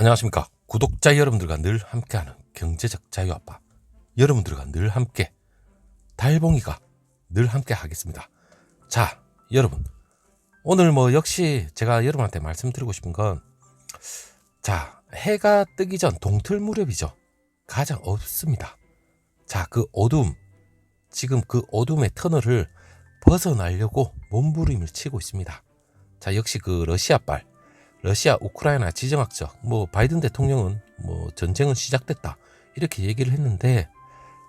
안녕하십니까. 구독자 여러분들과 늘 함께하는 경제적 자유아빠. 여러분들과 늘 함께, 달봉이가 늘 함께 하겠습니다. 자, 여러분. 오늘 뭐 역시 제가 여러분한테 말씀드리고 싶은 건, 자, 해가 뜨기 전 동틀 무렵이죠. 가장 없습니다. 자, 그 어둠, 지금 그 어둠의 터널을 벗어나려고 몸부림을 치고 있습니다. 자, 역시 그 러시아발, 러시아 우크라이나 지정학적 뭐 바이든 대통령은 뭐 전쟁은 시작됐다 이렇게 얘기를 했는데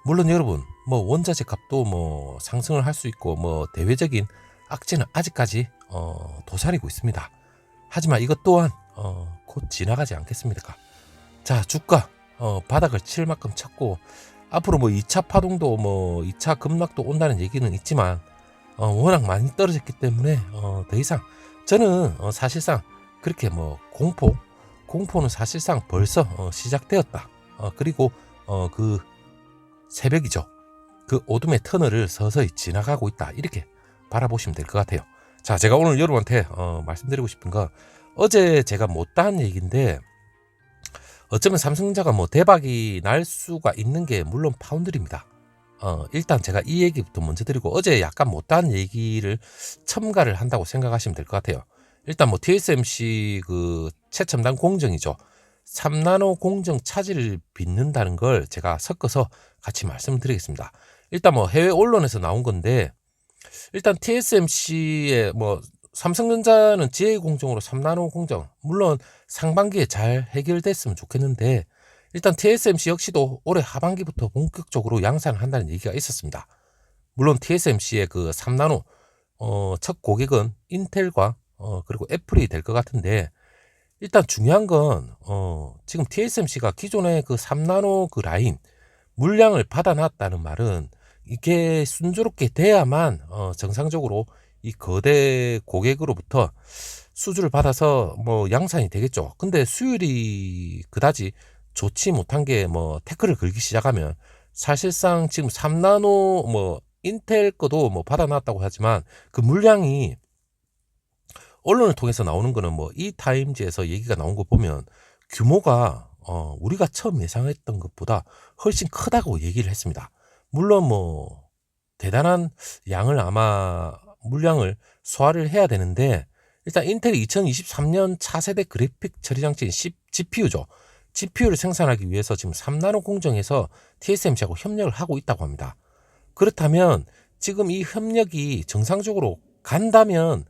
물론 여러분 뭐 원자재 값도 뭐 상승을 할 수 있고 뭐 대외적인 악재는 아직까지 어 도사리고 있습니다. 하지만 이것 또한 어 곧 지나가지 않겠습니까? 자 주가 어 바닥을 칠 만큼 쳤고 앞으로 뭐 2차 파동도 뭐 2차 급락도 온다는 얘기는 있지만 어 워낙 많이 떨어졌기 때문에 어 더 이상 저는 어 사실상 그렇게 뭐 공포 공포는 사실상 벌써 어, 시작되었다. 어, 그리고 어, 그 새벽이죠. 그 어둠의 터널을 서서히 지나가고 있다. 이렇게 바라보시면 될 것 같아요. 자, 제가 오늘 여러분한테 어, 말씀드리고 싶은 건 어제 제가 못다한 얘기인데 어쩌면 삼성전자가 뭐 대박이 날 수가 있는 게 물론 파운드입니다. 어, 일단 제가 이 얘기부터 먼저 드리고 어제 약간 못다한 얘기를 첨가를 한다고 생각하시면 될 것 같아요. 일단 뭐 TSMC 그 최첨단 공정이죠. 3나노 공정 차질을 빚는다는 걸 제가 섞어서 같이 말씀드리겠습니다. 일단 뭐 해외 언론에서 나온 건데 일단 TSMC의 뭐 삼성전자는 지혜 공정으로 3나노 공정 물론 상반기에 잘 해결됐으면 좋겠는데 일단 TSMC 역시도 올해 하반기부터 본격적으로 양산을 한다는 얘기가 있었습니다. 물론 TSMC의 그 3나노 어, 첫 고객은 인텔과 어, 그리고 애플이 될 것 같은데, 일단 중요한 건, 어, 지금 TSMC가 기존의 그 3나노 그 라인, 물량을 받아놨다는 말은 이게 순조롭게 돼야만, 어, 정상적으로 이 거대 고객으로부터 수주를 받아서 뭐 양산이 되겠죠. 근데 수율이 그다지 좋지 못한 게 뭐 태클을 걸기 시작하면 사실상 지금 3나노 뭐 인텔 거도 뭐 받아놨다고 하지만 그 물량이 언론을 통해서 나오는 거는 뭐 이 타임즈에서 얘기가 나온 거 보면 규모가 어 우리가 처음 예상했던 것보다 훨씬 크다고 얘기를 했습니다. 물론 뭐 대단한 양을 아마 물량을 소화를 해야 되는데 일단 인텔이 2023년 차세대 그래픽 처리 장치인 GPU죠. GPU를 생산하기 위해서 지금 3나노 공정에서 TSMC하고 협력을 하고 있다고 합니다. 그렇다면 지금 이 협력이 정상적으로 간다면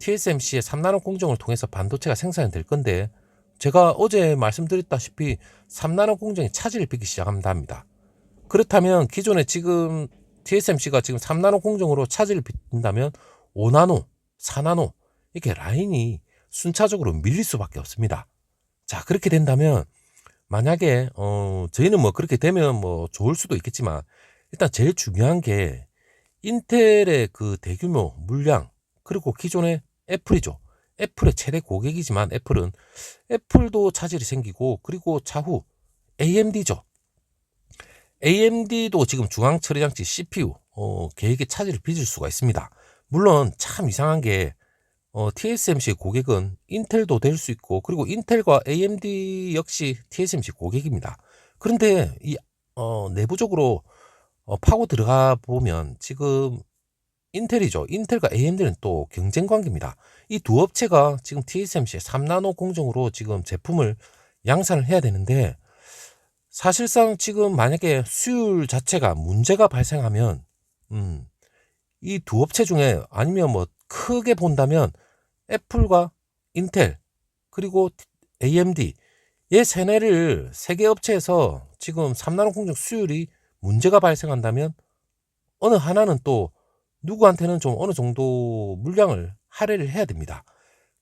TSMC의 3나노 공정을 통해서 반도체가 생산이 될 건데 제가 어제 말씀드렸다시피 3나노 공정이 차질을 빚기 시작합니다. 그렇다면 기존에 지금 TSMC가 지금 3나노 공정으로 차질을 빚는다면 5나노, 4나노 이렇게 라인이 순차적으로 밀릴 수밖에 없습니다. 자 그렇게 된다면 만약에 어 저희는 뭐 그렇게 되면 뭐 좋을 수도 있겠지만 일단 제일 중요한 게 인텔의 그 대규모 물량 그리고 기존의 애플이죠. 애플의 최대 고객이지만 애플은 애플도 차질이 생기고 그리고 차후 AMD죠. AMD도 지금 중앙 처리 장치 CPU 어, 계획에 차질을 빚을 수가 있습니다. 물론 참 이상한 게 어, TSMC 고객은 인텔도 될 수 있고 그리고 인텔과 AMD 역시 TSMC 고객입니다. 그런데 이 어, 내부적으로 어, 파고 들어가 보면 지금 인텔이죠. 인텔과 AMD는 또 경쟁 관계입니다. 이 두 업체가 지금 TSMC의 3나노 공정으로 지금 제품을 양산을 해야 되는데 사실상 지금 만약에 수율 자체가 문제가 발생하면 음, 이 두 업체 중에 아니면 뭐 크게 본다면 애플과 인텔 그리고 AMD 의 세네를 세 개 업체에서 지금 3나노 공정 수율이 문제가 발생한다면 어느 하나는 또 누구한테는 좀 어느 정도 물량을 할애를 해야 됩니다.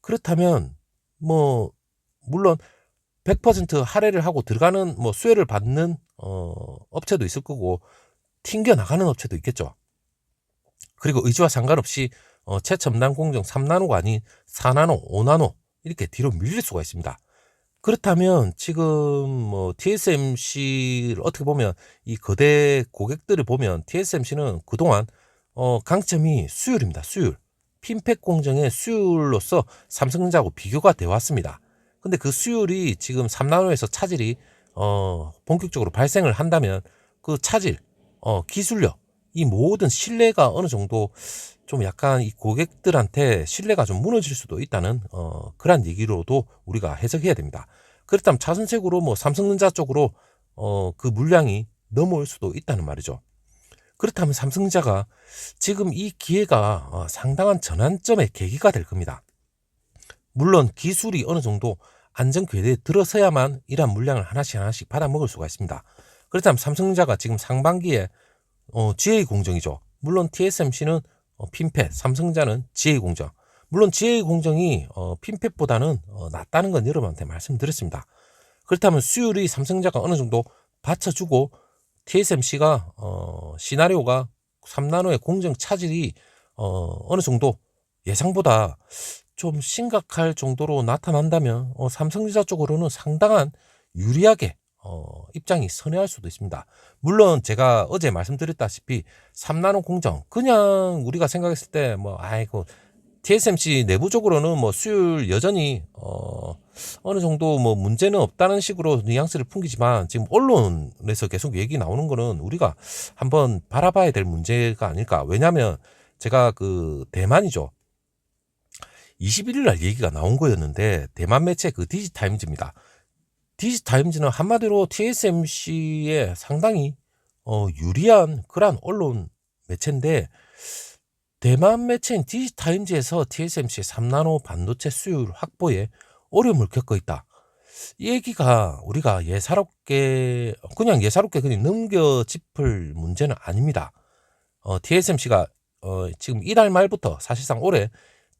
그렇다면 뭐 물론 100% 할애를 하고 들어가는 뭐 수혜를 받는 어 업체도 있을 거고 튕겨 나가는 업체도 있겠죠. 그리고 의지와 상관없이 어 최첨단 공정 3나노가 아닌 4나노, 5나노 이렇게 뒤로 밀릴 수가 있습니다. 그렇다면 지금 뭐 TSMC를 어떻게 보면 이 거대 고객들을 보면 TSMC는 그동안 어, 강점이 수율입니다. 수율. 핀팩 공정의 수율로서 삼성전자하고 비교가 되어 왔습니다. 근데 그 수율이 지금 3나노에서 차질이 어 본격적으로 발생을 한다면 그 차질, 어 기술력, 이 모든 신뢰가 어느 정도 좀 약간 이 고객들한테 신뢰가 좀 무너질 수도 있다는 어 그런 얘기로도 우리가 해석해야 됩니다. 그렇다면 차선책으로 뭐 삼성전자 쪽으로 어 그 물량이 넘어올 수도 있다는 말이죠. 그렇다면 삼성전자가 지금 이 기회가 어, 상당한 전환점의 계기가 될 겁니다. 물론 기술이 어느 정도 안정 궤도에 들어서야만 이러한 물량을 하나씩 하나씩 받아 먹을 수가 있습니다. 그렇다면 삼성전자가 지금 상반기에 어, GA 공정이죠. 물론 TSMC는 어, 핀펫, 삼성전자는 GA 공정. 물론 GA 공정이 어, 핀펫보다는 어, 낫다는 건 여러분한테 말씀드렸습니다. 그렇다면 수율이 삼성전자가 어느 정도 받쳐주고 TSMC가 어, 시나리오가 3나노의 공정 차질이 어, 어느 정도 예상보다 좀 심각할 정도로 나타난다면 어, 삼성전자 쪽으로는 상당한 유리하게 어, 입장이 선회할 수도 있습니다. 물론 제가 어제 말씀드렸다시피 3나노 공정 그냥 우리가 생각했을 때 뭐 아이고 TSMC 내부적으로는 뭐 수율 여전히 어 어느 정도 뭐 문제는 없다는 식으로 뉘앙스를 풍기지만 지금 언론에서 계속 얘기 나오는 거는 우리가 한번 바라봐야 될 문제가 아닐까. 왜냐하면 제가 그 대만이죠. 21일 날 얘기가 나온 거였는데 대만 매체 그 디지타임즈입니다. 디지타임즈는 한마디로 TSMC에 상당히 어, 유리한 그러한 언론 매체인데 대만 매체인 디지타임즈에서 TSMC의 3나노 반도체 수율 확보에 어려움을 겪고 있다. 이 얘기가 우리가 예사롭게 그냥 예사롭게 그냥 넘겨 짚을 문제는 아닙니다. 어, TSMC가 어, 지금 이달 말부터 사실상 올해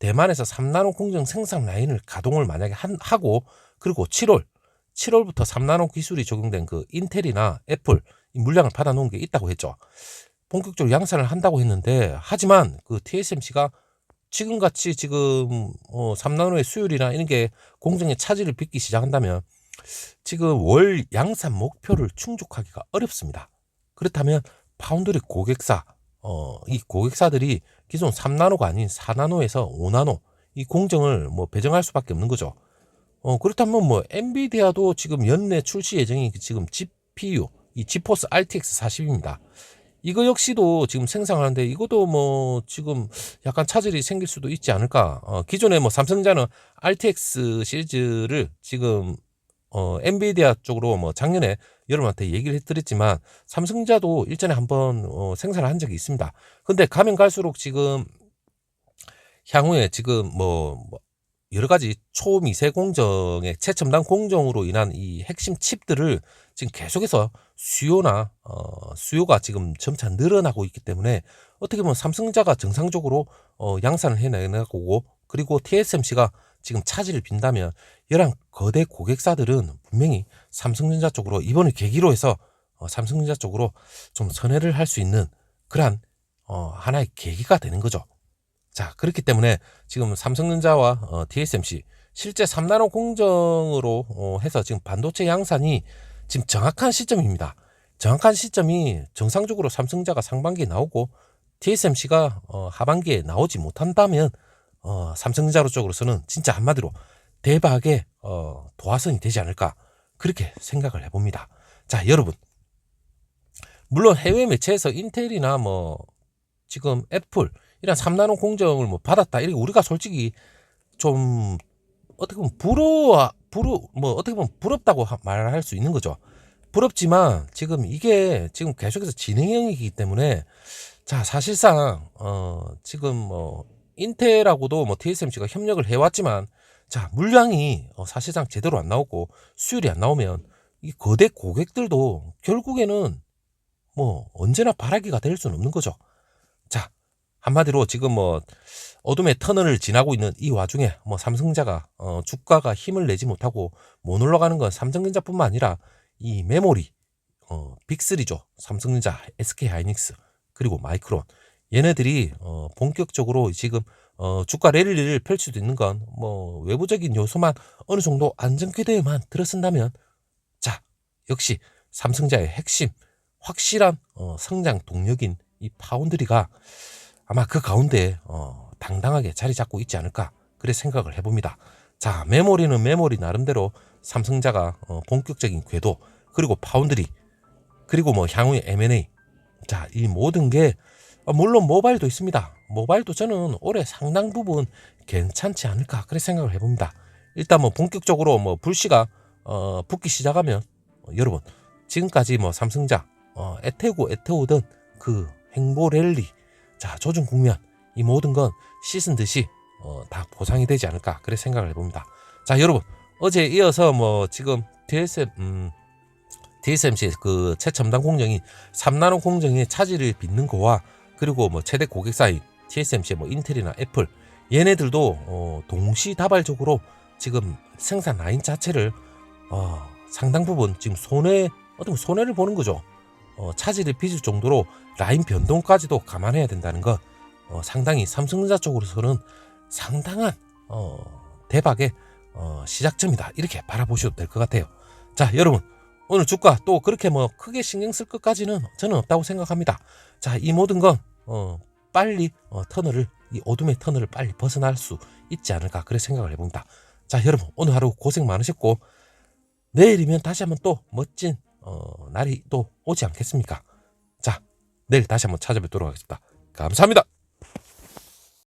대만에서 3나노 공정 생산 라인을 가동을 만약에 한, 하고 그리고 7월 7월부터 3나노 기술이 적용된 그 인텔이나 애플 물량을 받아놓은 게 있다고 했죠. 본격적으로 양산을 한다고 했는데 하지만 그 TSMC가 지금 같이 지금 어 3나노의 수율이나 이런 게 공정의 차질을 빚기 시작한다면 지금 월 양산 목표를 충족하기가 어렵습니다. 그렇다면 파운드리 고객사 어 이 고객사들이 기존 3나노가 아닌 4나노에서 5나노 이 공정을 뭐 배정할 수밖에 없는 거죠. 어 그렇다면 뭐 엔비디아도 지금 연내 출시 예정이 지금 GPU 이 지포스 RTX 40입니다. 이거 역시도 지금 생산하는데 이것도 뭐 지금 약간 차질이 생길 수도 있지 않을까. 어, 기존에 뭐 삼성전자는 RTX 시리즈를 지금 어, 엔비디아 쪽으로 뭐 작년에 여러분한테 얘기를 해드렸지만 삼성자도 일전에 한번 어, 생산을 한 적이 있습니다. 근데 가면 갈수록 지금 향후에 지금 뭐, 뭐 여러 가지 초미세 공정의 최첨단 공정으로 인한 이 핵심 칩들을 지금 계속해서 수요나 어, 수요가 지금 점차 늘어나고 있기 때문에 어떻게 보면 삼성자가 정상적으로 어, 양산을 해내고 그리고 TSMC가 지금 차질을 빈다면 이런 거대 고객사들은 분명히 삼성전자 쪽으로 이번을 계기로 해서 어, 삼성전자 쪽으로 좀 선회를 할 수 있는 그러한 어, 하나의 계기가 되는 거죠. 자, 그렇기 때문에 지금 삼성전자와 어, TSMC 실제 3나노 공정으로 어, 해서 지금 반도체 양산이 지금 정확한 시점입니다. 정확한 시점이 정상적으로 삼성자가 상반기에 나오고 TSMC가 어, 하반기에 나오지 못한다면 어, 삼성전자 쪽으로서는 진짜 한마디로 대박의 어, 도화선이 되지 않을까 그렇게 생각을 해봅니다. 자, 여러분 물론 해외 매체에서 인텔이나 뭐 지금 애플 이런 3나노 공정을 뭐 받았다. 이렇게 우리가 솔직히 좀 어떻게 보면 부러워, 부러, 뭐 어떻게 보면 부럽다고 말할 수 있는 거죠. 부럽지만 지금 이게 지금 계속해서 진행형이기 때문에 자, 사실상, 어, 지금 뭐 인텔하고도 뭐 TSMC가 협력을 해왔지만 자, 물량이 어, 사실상 제대로 안 나오고 수율이 안 나오면 이 거대 고객들도 결국에는 뭐 언제나 바라기가 될 수는 없는 거죠. 자, 한마디로 지금 뭐 어둠의 터널을 지나고 있는 이 와중에 뭐 삼성자가 어 주가가 힘을 내지 못하고 못 올라가는 건 삼성전자뿐만 아니라 이 메모리 어 빅3죠. 삼성전자, SK 하이닉스 그리고 마이크론 얘네들이 어 본격적으로 지금 어 주가 랠리를 펼칠 수 있는 건 뭐 외부적인 요소만 어느 정도 안정 궤도에만 들어선다면 자 역시 삼성자의 핵심 확실한 어 성장 동력인 이 파운드리가 아마 그 가운데 어, 당당하게 자리 잡고 있지 않을까 그래 생각을 해봅니다. 자, 메모리는 메모리 나름대로 삼성자가 어, 본격적인 궤도 그리고 파운드리 그리고 뭐 향후의 M&A 자, 이 모든 게 어, 물론 모바일도 있습니다. 모바일도 저는 올해 상당 부분 괜찮지 않을까 그렇게 생각을 해봅니다. 일단 뭐 본격적으로 뭐 불씨가 어, 붙기 시작하면 어, 여러분 지금까지 뭐 삼성자 어, 에테고 에테오든 그 행보 랠리 자 조준 국면 이 모든 건 씻은 듯이 어, 다 보상이 되지 않을까 그렇게 생각을 해봅니다. 자 여러분 어제 이어서 뭐 지금 DSM 음, TSMC 그 최첨단 공정인 3나노 공정의 차질을 빚는 거와 그리고 뭐 최대 고객사인 TSMC 뭐 인텔이나 애플 얘네들도 어, 동시다발적으로 지금 생산 라인 자체를 어, 상당 부분 지금 손해 어떤 손해를 보는 거죠. 어, 차질을 빚을 정도로 라인 변동까지도 감안해야 된다는 거 어, 상당히 삼성전자 쪽으로서는 상당한 어, 대박의 어, 시작점이다 이렇게 바라보셔도 될 것 같아요. 자 여러분 오늘 주가 또 그렇게 뭐 크게 신경 쓸 것까지는 저는 없다고 생각합니다. 자이 모든 건 어, 빨리 어, 터널을 이 어둠의 터널을 빨리 벗어날 수 있지 않을까 그래 생각을 해봅니다. 자 여러분 오늘 하루 고생 많으셨고 내일이면 다시 한번 또 멋진 어, 날이 또 오지 않겠습니까? 자 내일 다시 한번 찾아뵙도록 하겠습니다. 감사합니다.